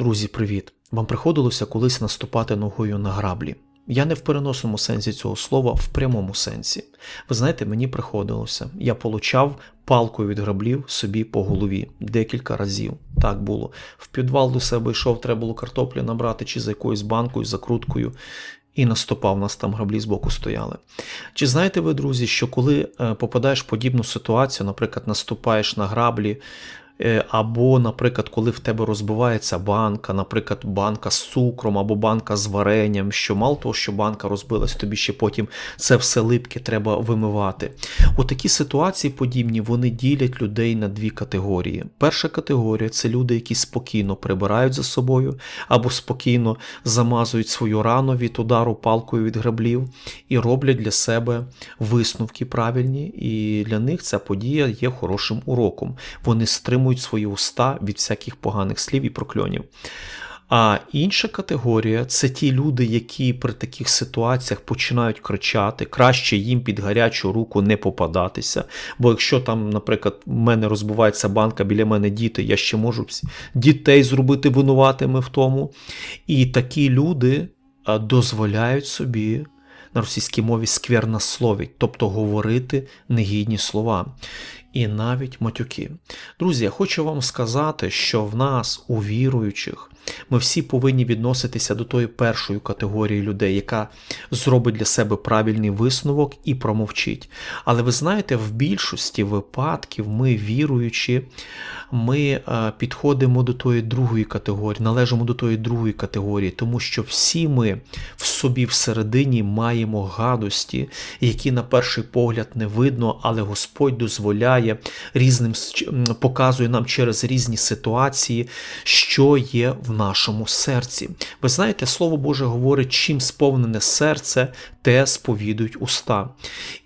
Друзі, привіт! Вам приходилося колись наступати ногою на граблі. Я не в переносному сенсі цього слова, в прямому сенсі. Ви знаєте, мені приходилося. Я получав палкою від граблів собі по голові декілька разів. Так було. В підвал до себе йшов, треба було картоплі набрати чи за якоюсь банкою, закруткою. І наступав, нас там граблі збоку стояли. Чи знаєте ви, друзі, що коли е, попадаєш в подібну ситуацію, наприклад, наступаєш на граблі, або, наприклад, коли в тебе розбивається банка, наприклад, банка з цукром або банка з варенням, що мало того, що банка розбилась, тобі ще потім це все липке треба вимивати. У такі ситуації подібні вони ділять людей на дві категорії. Перша категорія це люди, які спокійно прибирають за собою, або спокійно замазують свою рану від удару палкою від граблів і роблять для себе висновки правильні, і для них ця подія є хорошим уроком. Вони стримують стримують свої уста від всяких поганих слів і прокльонів. А інша категорія це ті люди, які при таких ситуаціях починають кричати, краще їм під гарячу руку не попадатися. Бо якщо там, наприклад, в мене розбивається банка, біля мене діти, я ще можу дітей зробити винуватими в тому. І такі люди дозволяють собі на російській мові сквернословить, тобто говорити негідні слова і навіть матюки. Друзі, я хочу вам сказати, що в нас, у віруючих, ми всі повинні відноситися до тої першої категорії людей, яка зробить для себе правильний висновок і промовчить. Але ви знаєте, в більшості випадків ми віруючи, ми е, підходимо до тої другої категорії, належимо до тої другої категорії, тому що всі ми в собі всередині маємо гадості, які на перший погляд не видно, але Господь дозволяє різним показує нам через різні ситуації, що є в нашому серці. Ви знаєте, Слово Боже говорить, чим сповнене серце, те сповідують уста.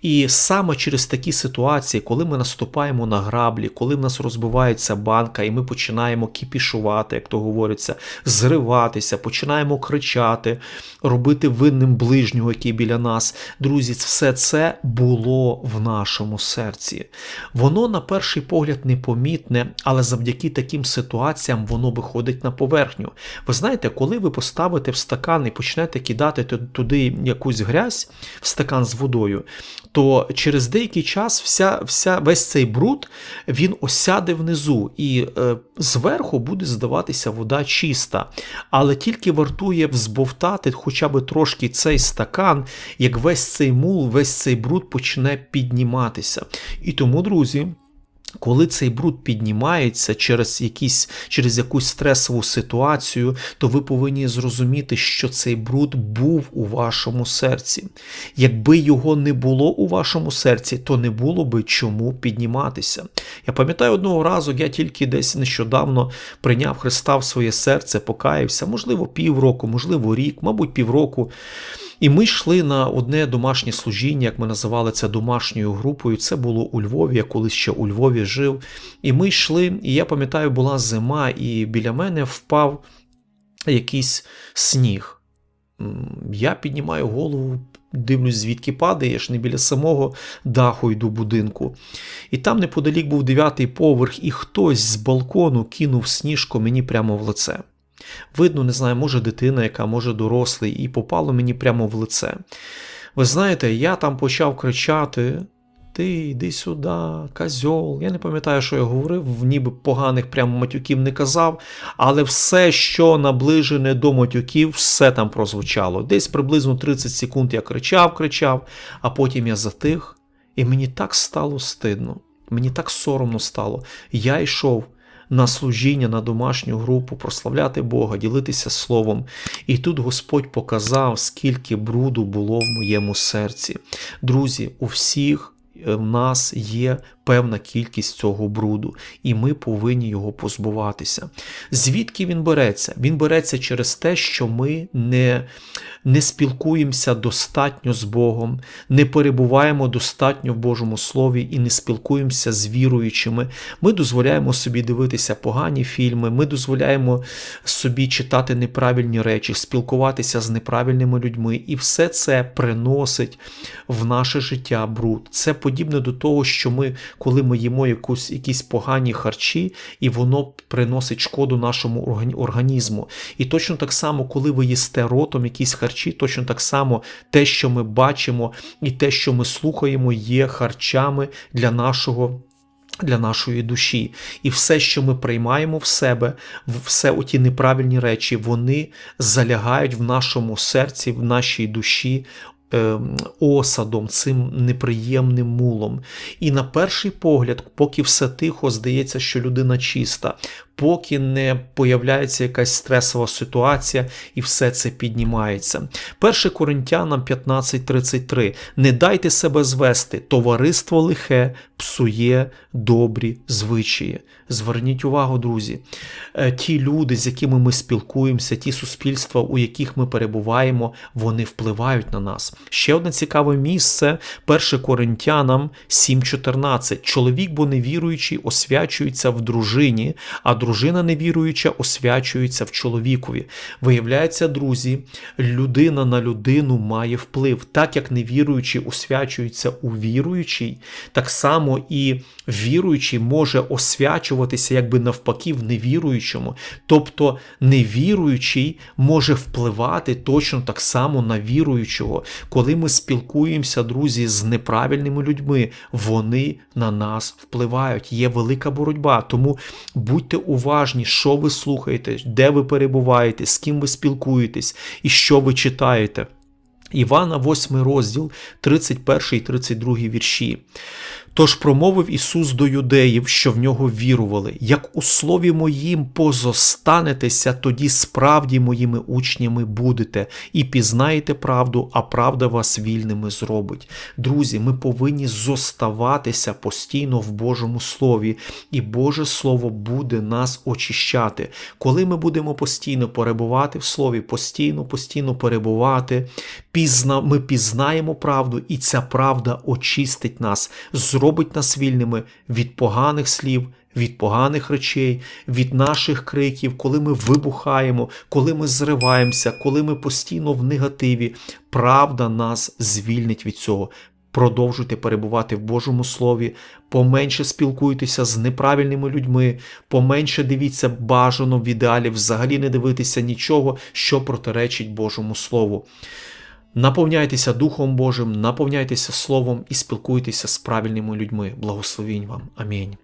І саме через такі ситуації, коли ми наступаємо на граблі, коли в нас розбивається банка, і ми починаємо кіпішувати, як то говориться, зриватися, починаємо кричати, робити винним ближнього, який біля нас. Друзі, все це було в нашому серці. Воно, на перший погляд, непомітне, але завдяки таким ситуаціям воно виходить на поверхню. Ви знаєте, коли ви поставите в стакан і почнете кидати туди якусь грязь в стакан з водою, то через деякий час вся, вся, весь цей бруд він осяде внизу, і е, зверху буде здаватися вода чиста. Але тільки вартує взбовтати хоча б трошки цей стакан, як весь цей мул, весь цей бруд почне підніматися. І тому, друзі. Коли цей бруд піднімається через якісь, через якусь стресову ситуацію, то ви повинні зрозуміти, що цей бруд був у вашому серці. Якби його не було у вашому серці, то не було би чому підніматися. Я пам'ятаю одного разу, я тільки десь нещодавно прийняв Христа в своє серце, покаявся, можливо, півроку, можливо, рік, мабуть, півроку. І ми йшли на одне домашнє служіння, як ми називали це домашньою групою. Це було у Львові, я колись ще у Львові жив. І ми йшли, і я пам'ятаю, була зима, і біля мене впав якийсь сніг. Я піднімаю голову, дивлюсь, звідки падає, я ж не біля самого даху йду будинку. І там неподалік був дев'ятий поверх, і хтось з балкону кинув сніжку мені прямо в лице. Видно, не знаю, може дитина, яка може дорослий, і попало мені прямо в лице. Ви знаєте, я там почав кричати: Ти йди сюди, козьол. Я не пам'ятаю, що я говорив, ніби поганих прямо матюків не казав, але все, що наближене до матюків, все там прозвучало. Десь приблизно 30 секунд я кричав, кричав, а потім я затих, і мені так стало стидно, мені так соромно стало. Я йшов на служіння, на домашню групу, прославляти Бога, ділитися Словом. І тут Господь показав, скільки бруду було в моєму серці. Друзі, у всіх в нас є певна кількість цього бруду, і ми повинні його позбуватися. Звідки він береться? Він береться через те, що ми не не спілкуємося достатньо з Богом, не перебуваємо достатньо в Божому Слові і не спілкуємося з віруючими. Ми дозволяємо собі дивитися погані фільми, ми дозволяємо собі читати неправильні речі, спілкуватися з неправильними людьми, і все це приносить в наше життя бруд. Це подібне до того, що ми, коли ми їмо якусь, якісь погані харчі, і воно приносить шкоду нашому органі- організму. І точно так само, коли ви їсте ротом якісь харчі, точно так само те, що ми бачимо, і те, що ми слухаємо, є харчами для нашого. Для нашої душі, і все, що ми приймаємо в себе, все оті неправильні речі, вони залягають в нашому серці, в нашій душі осадом, цим неприємним мулом. І на перший погляд, поки все тихо, здається, що людина чиста, поки не появляється якась стресова ситуація, і все це піднімається. 1 Коринтянам 15:33. Не дайте себе звести, товариство лихе псує добрі звичаї. Зверніть увагу, друзі, Е, ті люди, з якими ми спілкуємося, ті суспільства, у яких ми перебуваємо, вони впливають на нас. Ще одне цікаве місце 1 Коринтянам 7:14. Чоловік, бо невіруючий, освячується в дружині, а дружина невіруюча освячується в чоловікові. Виявляється, друзі, людина на людину має вплив. Так як невіруючий освячується у віруючий, так само і віруючий може освячуватися якби навпаки в невіруючому. Тобто невіруючий може впливати точно так само на віруючого. Коли ми спілкуємося, друзі, з неправильними людьми, вони на нас впливають. Є велика боротьба. Тому будьте уважні, що ви слухаєте, де ви перебуваєте, з ким ви спілкуєтесь і що ви читаєте. Івана, 8 розділ, 31 і 32 вірші. Тож промовив Ісус до юдеїв, що в нього вірували, як у слові моїм позостанетеся, тоді справді моїми учнями будете, і пізнаєте правду, а правда вас вільними зробить. Друзі, ми повинні зоставатися постійно в Божому Слові, і Боже Слово буде нас очищати. Коли ми будемо постійно перебувати в Слові, постійно, постійно перебувати, пізна, ми пізнаємо правду, і ця правда очистить нас, зробить нас вільними від поганих слів. Від поганих речей, від наших криків, коли ми вибухаємо, коли ми зриваємося, коли ми постійно в негативі, правда нас звільнить від цього. Продовжуйте перебувати в Божому Слові, поменше спілкуйтеся з неправильними людьми, поменше дивіться бажано в ідеалі, взагалі не дивитися нічого, що протиречить Божому Слову. Наповняйтеся Духом Божим, наповняйтеся Словом і спілкуйтеся з правильними людьми. Благословінь вам. Амінь.